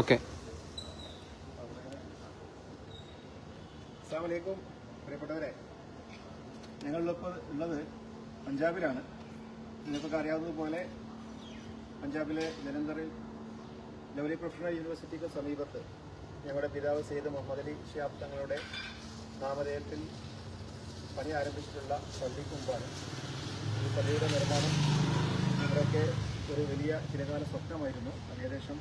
Okay. അസ്സാമലൈക്കും പ്രിയപ്പെട്ടവരെ. ഞങ്ങളിപ്പോൾ ഉള്ളത് പഞ്ചാബിലാണ്. നിങ്ങൾക്കൊക്കെ അറിയാവുന്നതുപോലെ പഞ്ചാബിലെ ജലന്ധറിൽ ലവലി പ്രൊഫഷണൽ യൂണിവേഴ്സിറ്റിക്ക് സമീപത്ത് ഞങ്ങളുടെ പിതാവ് സെയ്ദ് മുഹമ്മദ് അലി ഷിയാബ് തങ്ങളുടെ നാമധേയത്തിൽ പണി ആരംഭിച്ചിട്ടുള്ള പള്ളിക്കുമ്പാണ് ഈ പള്ളിയുടെ നിർമ്മാണം ഇവരൊക്കെ ഒരു വലിയ ചിരകാല സ്വപ്നമായിരുന്നു. അത് ഏകദേശം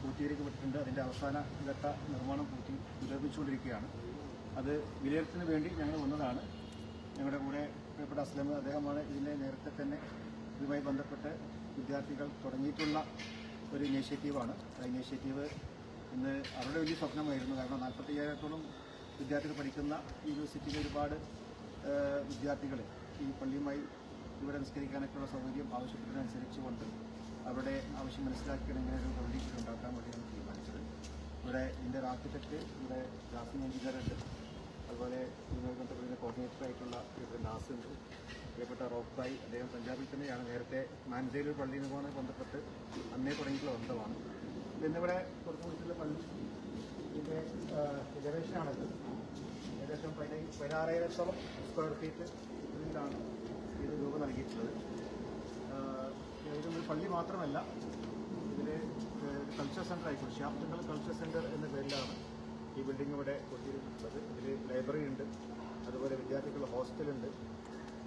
പൂർത്തീകരിക്കപ്പെട്ടിട്ടുണ്ട്. അതിന്റെ അവസാന ഘട്ട നിർമ്മാണം പൂർത്തി പുരോഗമിച്ചുകൊണ്ടിരിക്കുകയാണ് അത് വിലയിരുത്തിന് വേണ്ടി ഞങ്ങൾ വന്നതാണ്. ഞങ്ങളുടെ കൂടെ പ്രിയപ്പെട്ട അസ്ലം അദ്ദേഹമാണ് ഇതിനെ നേരത്തെ തന്നെ ഇതുമായി ബന്ധപ്പെട്ട് വിദ്യാർത്ഥികൾ തുടങ്ങിയിട്ടുള്ള ഒരു ഇനീഷ്യേറ്റീവാണ്. ആ ഇനീഷ്യേറ്റീവ് ഇന്ന് അവരുടെ വലിയ സ്വപ്നമായിരുന്നു. കാരണം നാൽപ്പത്തി അയ്യായിരത്തോളം വിദ്യാർത്ഥികൾ പഠിക്കുന്ന യൂണിവേഴ്സിറ്റിയിലെ ഒരുപാട് വിദ്യാർത്ഥികൾ ഈ പള്ളിയുമായി ഇവിടെ നിസ്കരിക്കാനൊക്കെയുള്ള സൗകര്യം ആവശ്യപ്പെട്ടതനുസരിച്ച് അവരുടെ ആവശ്യം മനസ്സിലാക്കിയാണ് ഇങ്ങനെ ഒരു പള്ളി ഇവിടെ ഉണ്ടാക്കാൻ വേണ്ടിയാണ് തീരുമാനിച്ചത്. ഇവിടെ ഇതിന്റെ ആർക്കിടെക്ട് ഇവിടെ ജാസിം എഞ്ചിനീയർ ഉണ്ട് അതുപോലെ ഇതുമായി ബന്ധപ്പെട്ട കോർഡിനേറ്റർ ആയിട്ടുള്ള ഇവിടെ നാസ് ഉണ്ട്. പ്രിയപ്പെട്ട റോക്കായി അദ്ദേഹം പഞ്ചാബിൽ തന്നെയാണ്. നേരത്തെ ഒരു പള്ളിയിൽ നിന്നുമായി ബന്ധപ്പെട്ട് അന്നേ തുടങ്ങിയിട്ടുള്ള ബന്ധമാണ്. ഇന്നിവിടെ കൊടുത്തുകൊടുത്തുള്ള പള്ളി ഇതിന്റെ ഗവേഷണമാണിത് ഏകദേശം പതിനൈ പതിനാറായിരത്തോളം സ്ക്വയർ ഫീറ്റ് ഇതിലാണ് ഇത് രൂപം നൽകിയിട്ടുള്ളത്. ഇതൊരു പള്ളി മാത്രമല്ല ഇതിൽ കൾച്ചർ സെന്റർ ആയിക്കോട്ടെ ഷാപ്തങ്ങൾ കൾച്ചർ സെന്റർ എന്ന പേരിലാണ് ഈ ബിൽഡിംഗ് ഇവിടെ കൊത്തിയിട്ടുള്ളത് ഇതിൽ ലൈബ്രറി ഉണ്ട് അതുപോലെ വിദ്യാർത്ഥികളുടെ ഹോസ്റ്റലുണ്ട്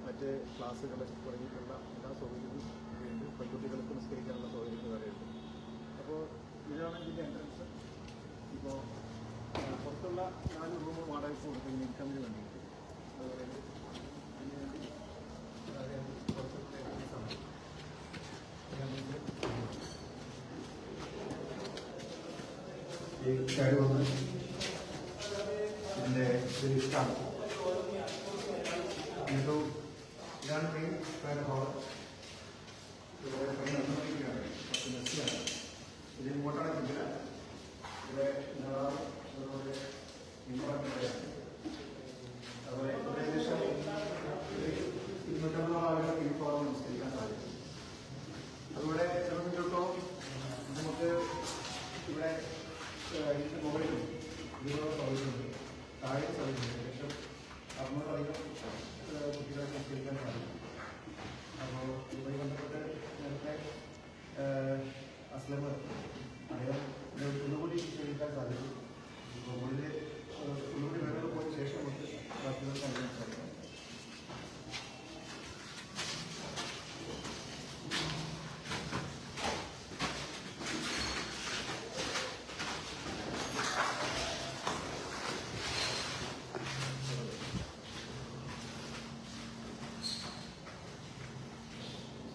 മറ്റ് ക്ലാസ്സുകൾ തുടങ്ങിയിട്ടുള്ള എല്ലാ സൗകര്യങ്ങളും ഉണ്ട് പെൺകുട്ടികൾക്ക് നിസ്കരിക്കാനുള്ള സൗകര്യങ്ങൾ വരെയുണ്ട് അപ്പോൾ ഇതാണ് ഇതിന്റെ എൻട്രൻസ് ഇപ്പോൾ പുറത്തുള്ള നാല് റൂം വാടകയ്ക്ക് കൊടുക്കുന്ന ഇൻകമിന് വേണ്ടിയിട്ട്. അതുപോലെ ഈ കയറി വന്ന് ഇതിന്റെ ഒരു ഇഷ്ടമാണ് ഇതാണ് മെയിൻ ഹോൾ ഇവിടെ പണി നടന്നുകൊണ്ടിരിക്കുകയാണ് പത്ത് മെസ്സിയാണ് ഇതിന് ഇങ്ങോട്ടാണ് ഇതില്ല ഇവിടെ ധാരാളം അതുപോലെ ഇമ്പോർട്ടന്റ് അതുപോലെ ഇവിടെ ഏകദേശം ഒരു ഇരുന്നൂറ്റമ്പതോളം ആളുകൾക്ക് ഈ ഫോറം നിസ്കരിക്കാൻ സാധിക്കും അതുപോലെ സംബന്ധിച്ചിടത്തോളം നമുക്ക് ഇവിടെ ഏഹ്, ഇതിന്റെ മുകളിലും ഇരുപത് സൗകര്യമുണ്ട് താഴെ സൗകര്യമുണ്ട് ഏകദേശം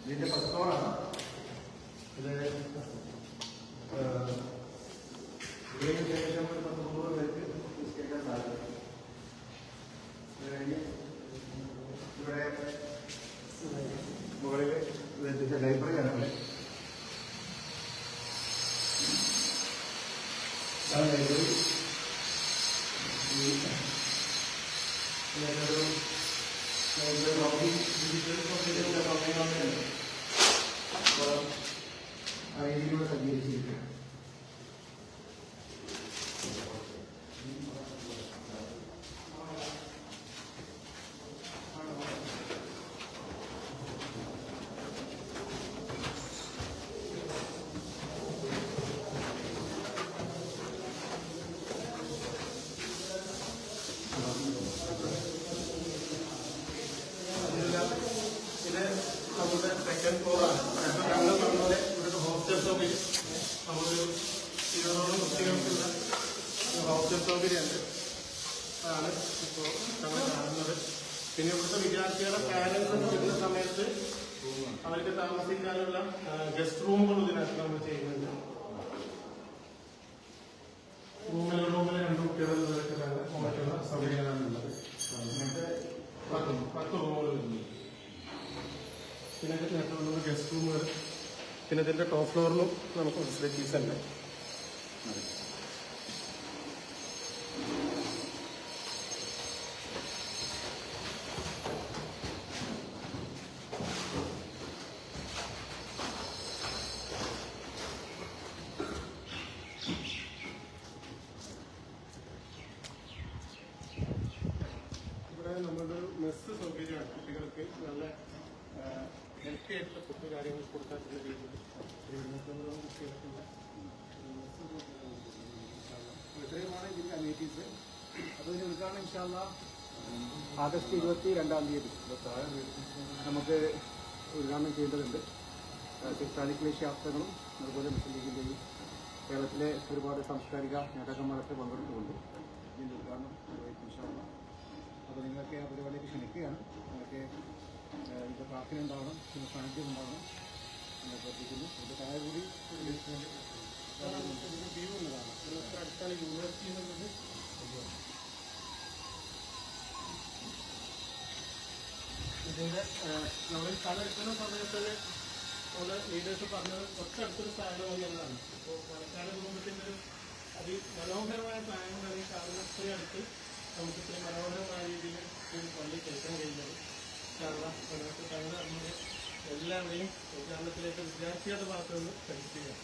ഇതിന്റെ ഫസ്റ്റ് ഫ്ലോറാണ് ഇത് ഏഹ്, ഇതിന് ശേഷം ഒരു പത്ത് മുന്നൂറ് പേർക്ക് നിസ്കരിക്കാൻ സാധിക്കും ഇത് കഴിഞ്ഞ് ഇവിടെ മുകളിൽ ഇതിന്റെ ലൈബ്രറി ആണ് ഇവിടെ ഇതാണ് ലൈബ്രറി ഈ ഇതിനൊരു ലൈബ്രറി കോപ്പി ഡിജിറ്റൽ കോപ്പിയുടെ സമയങ്ങളുണ്ട് അപ്പോൾ ആ രീതിയിലൂടെ സജ്ജീകരിച്ചിരിക്കുകയാണ് ഇതെല്ലാം സൗകര്യമുണ്ട് അതാണ് ഇപ്പോൾ നമ്മൾ കാണുന്നത്. പിന്നെ ഇവിടുത്തെ വിദ്യാർത്ഥികളുടെ പാരൻസ് വരുന്ന സമയത്ത് അവർക്ക് താമസിക്കാനുള്ള ഗസ്റ്റ് റൂമുകൾ ഇതിനകത്ത് നമ്മൾ ചെയ്യുന്നുണ്ട്. റൂമിൽ റൂമിൽ രണ്ട് കുട്ടികൾ മറ്റുള്ള സൗകര്യങ്ങളാണുള്ളത് പത്ത് പത്ത് റൂമുകളുണ്ട് പിന്നെ ഇതിനകത്തുള്ളത് ഗസ്റ്റ് റൂമുകൾ പിന്നെ ഇതിന്റെ ടോപ്പ് ഫ്ലോറിലും നമുക്ക് ഫെസിലിറ്റീസ് ഉണ്ട്. കുട്ടികൾക്ക് നല്ല ഹെൽത്തി ഫുഡ് കാര്യങ്ങൾ കൊടുക്കാനുള്ള രീതിയിൽ ഇത്രയുമാണ് ഇതിന്റെ അമേറ്റീസ് അപ്പോൾ ഇതിന് ഉദ്ഘാടനം ഇൻഷാല്ല ആഗസ്റ്റ് ഇരുപത്തി രണ്ടാം തീയതി. നമുക്ക് ഉദ്ഘാടനം ചെയ്യേണ്ടതുണ്ട്. ക്രിസ്ത്യാനിക്കിലെ ശാസ്ത്രങ്ങളും അതുപോലെ മുസ്ലിം ലീഗിന്റെയും കേരളത്തിലെ ഒരുപാട് സാംസ്കാരിക നേതാക്കന്മാരൊക്കെ പങ്കെടുത്തുകൊണ്ട് ഇതിന്റെ ഉദ്ഘാടനം നിർവഹിക്കും ഇൻഷാല്ല അപ്പോൾ നിങ്ങളൊക്കെ ആ പരിപാടിക്ക് ക്ഷണിക്കുകയാണ്. നിങ്ങൾക്ക് ഇതിന്റെ പ്രാർത്ഥന ഉണ്ടാവണം പിന്നെ സാന്നിധ്യം ഉണ്ടാവണം. എന്ന് പ്രവർത്തിക്കുന്നു അതിന്റെ താഴെ കൂടി അടുത്താണ് യൂണിവേഴ്സിറ്റി ഇതിന്റെ നമ്മൾ സ്ഥലം എടുക്കുന്ന സമയത്ത് നമ്മുടെ ലീഡേഴ്സ് പറഞ്ഞത് തൊട്ടടുത്തൊരു സ്ഥലം മതി എന്നതാണ് ഇപ്പോൾ പാലക്കാട് കുടുംബത്തിന്റെ ഒരു അതിമനോഹരമായ പ്ലാനുകളാണ് ഈ കാണുന്ന നമുക്ക് ഇത്രയും മനോഹരമായ രീതിയിൽ ഒരു പള്ളി കാരണം അതിനകത്ത് തങ്ങൾ നമ്മുടെ എല്ലാവരെയും ഉദ്ഘാടനത്തിലേക്ക് വിദ്യാർത്ഥികളുടെ ഭാഗത്തുനിന്ന് ക്ഷണിക്കുകയാണ്